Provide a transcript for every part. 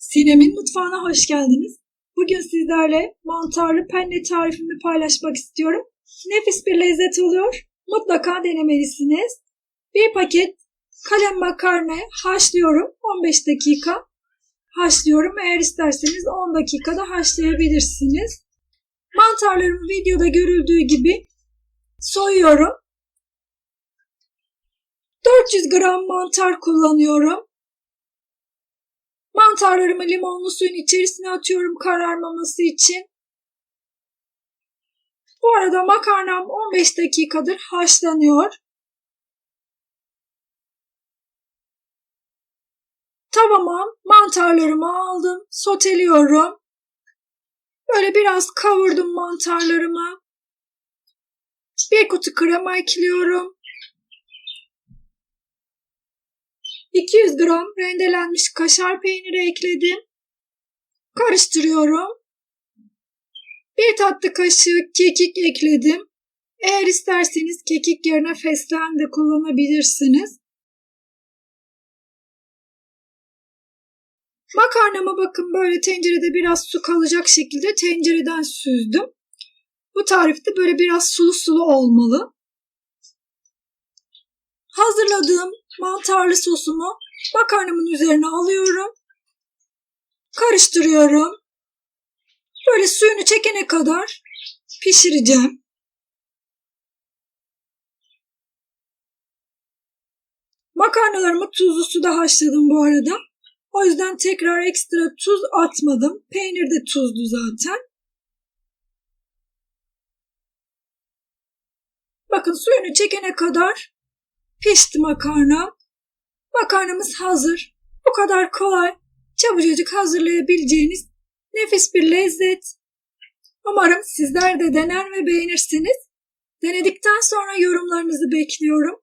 Sinem'in mutfağına hoş geldiniz. Bugün sizlerle mantarlı penne tarifimi paylaşmak istiyorum. Nefis bir lezzet oluyor. Mutlaka denemelisiniz. Bir paket kalem makarna haşlıyorum. 15 dakika haşlıyorum. Eğer isterseniz 10 dakikada haşlayabilirsiniz. Mantarlarımı videoda görüldüğü gibi soyuyorum. 400 gram mantar kullanıyorum. Mantarlarımı limonlu suyun içerisine atıyorum kararmaması için. Bu arada makarnam 15 dakikadır haşlanıyor. Tavama mantarlarımı aldım, soteliyorum. Böyle biraz kavurdum mantarlarımı. Bir kutu krema ekliyorum. 200 gram rendelenmiş kaşar peyniri ekledim. Karıştırıyorum. Bir tatlı kaşığı kekik ekledim. Eğer isterseniz kekik yerine fesleğen de kullanabilirsiniz. Makarnama bakın böyle tencerede biraz su kalacak şekilde tencereden süzdüm. Bu tarifte böyle biraz sulu sulu olmalı. Hazırladığım mantarlı sosumu makarnamın üzerine alıyorum. Karıştırıyorum. Böyle suyunu çekene kadar pişireceğim. Makarnalarımı tuzlu suda haşladım bu arada. O yüzden tekrar ekstra tuz atmadım. Peynir de tuzlu zaten. Bakın suyunu çekene kadar pişti makarna. Makarnamız hazır. Bu kadar kolay, çabucacık hazırlayabileceğiniz nefis bir lezzet. Umarım sizler de dener ve beğenirsiniz. Denedikten sonra yorumlarınızı bekliyorum.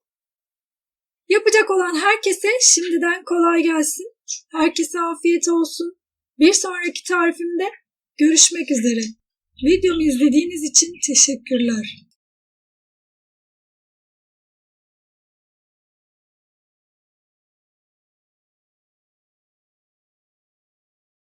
Yapacak olan herkese şimdiden kolay gelsin. Herkese afiyet olsun. Bir sonraki tarifimde görüşmek üzere. Videomu izlediğiniz için teşekkürler.